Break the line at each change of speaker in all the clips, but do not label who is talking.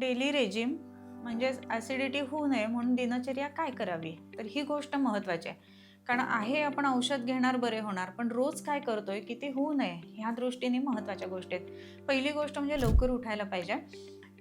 Daily regime म्हणजेच acidity होऊ नये म्हणून दिनचर्या काय करावी? तर ही गोष्ट महत्त्वाची आहे. कारण आहे आपण औषध घेणार बरे होणार पण रोज काय करतोय की ते होऊ नये ह्या दृष्टीने महत्त्वाच्या गोष्टी आहेत. पहिली गोष्ट म्हणजे लवकर उठायला पाहिजे.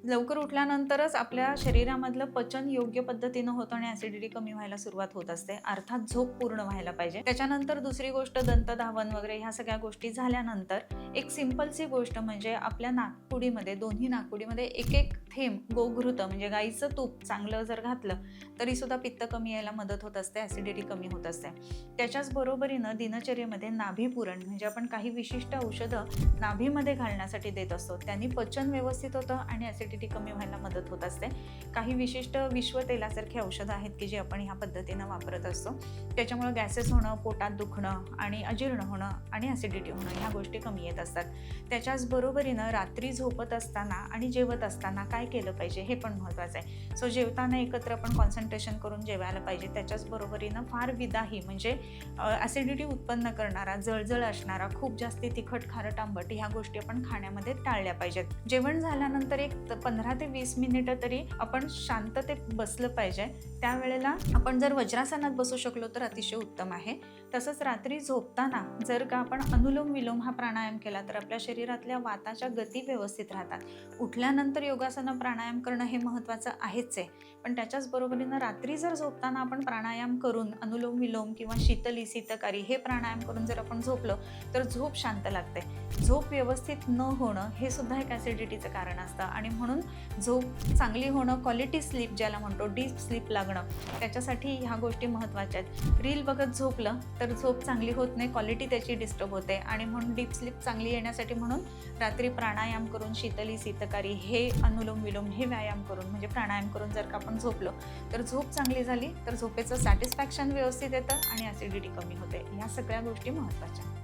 लवकर उठल्यानंतरच आपल्या शरीरामधलं पचन योग्य पद्धतीनं होतं आणि ॲसिडिटी कमी व्हायला सुरुवात होत असते. अर्थात झोप पूर्ण व्हायला पाहिजे. त्याच्यानंतर दुसरी गोष्ट दंतधावन वगैरे ह्या सगळ्या गोष्टी झाल्यानंतर एक सिम्पलसी गोष्ट म्हणजे आपल्या नागपुडीमध्ये दोन्ही नागपुडीमध्ये एक एक थेंब गोघृत म्हणजे गाईचं तूप चांगलं जर घातलं तरी सुद्धा पित्त कमी यायला मदत होत असते ॲसिडिटी कमी होत असते. त्याच्याच बरोबरीनं दिनचर्येमध्ये नाभीपुरण म्हणजे आपण काही विशिष्ट औषधं नाभीमध्ये घालण्यासाठी देत असतो. त्यांनी पचन व्यवस्थित होतं आणि ॲसिडिटी कमी व्हायला मदत होत असते. काही विशिष्ट विश्व तेलासारखे औषधं आहेत की जे आपण ह्या पद्धतीनं वापरत असतो. त्याच्यामुळं गॅसेस होणं पोटात दुखणं आणि अजीर्ण होणं आणि ॲसिडिटी होणं ह्या गोष्टी कमी येत असतात. त्याच्याच बरोबरीनं रात्री झोपत असताना आणि जेवत असताना काय केलं पाहिजे हे पण महत्त्वाचं आहे. सो जेवताना एकत्र आपण कॉन्सन्ट्रेशन करून जेवायला पाहिजे. त्याच्याच बरोबरीनं फार विदाही म्हणजे ॲसिडिटी उत्पन्न करणारा जळजळ असणारा खूप जास्ती तिखट खारट आंबट ह्या गोष्टी आपण खाण्यामध्ये टाळल्या पाहिजेत. जेवण झाल्यानंतर एक पंधरा ते वीस मिनिटं तरी आपण शांततेत बसलं पाहिजे. त्यावेळेला आपण जर वज्रासनात बसू शकलो तर अतिशय उत्तम आहे. तसंच रात्री झोपताना जर का आपण अनुलोम विलोम हा प्राणायाम केला तर आपल्या शरीरातल्या वाताच्या गती व्यवस्थित राहतात. उठल्यानंतर योगासनं प्राणायाम करणं हे महत्त्वाचं आहेच आहे. पण त्याच्याच बरोबरीनं रात्री जर झोपताना आपण प्राणायाम करून अनुलोम विलोम किंवा शीतली शीतकारी हे प्राणायाम करून जर आपण झोपलो तर झोप शांत लागते. झोप व्यवस्थित न होणं हे सुद्धा एक ॲसिडिटीचं कारण असतं. आणि म्हणून म्हणून झोप चांगली होणं क्वालिटी स्लीप ज्याला म्हणतो डीप स्लीप लागणं त्याच्यासाठी ह्या गोष्टी महत्त्वाच्या आहेत. रील बघत झोपलं तर झोप चांगली होत नाही क्वालिटी त्याची डिस्टर्ब होते. आणि म्हणून डीप स्लीप चांगली येण्यासाठी म्हणून रात्री प्राणायाम करून शीतली शीतकारी हे अनुलोम विलोम हे व्यायाम करून म्हणजे प्राणायाम करून जर का आपण झोपलो तर झोप चांगली झाली तर झोपेचं सॅटिस्फॅक्शन व्यवस्थित येतं आणि ॲसिडिटी कमी होते. ह्या सगळ्या गोष्टी महत्त्वाच्या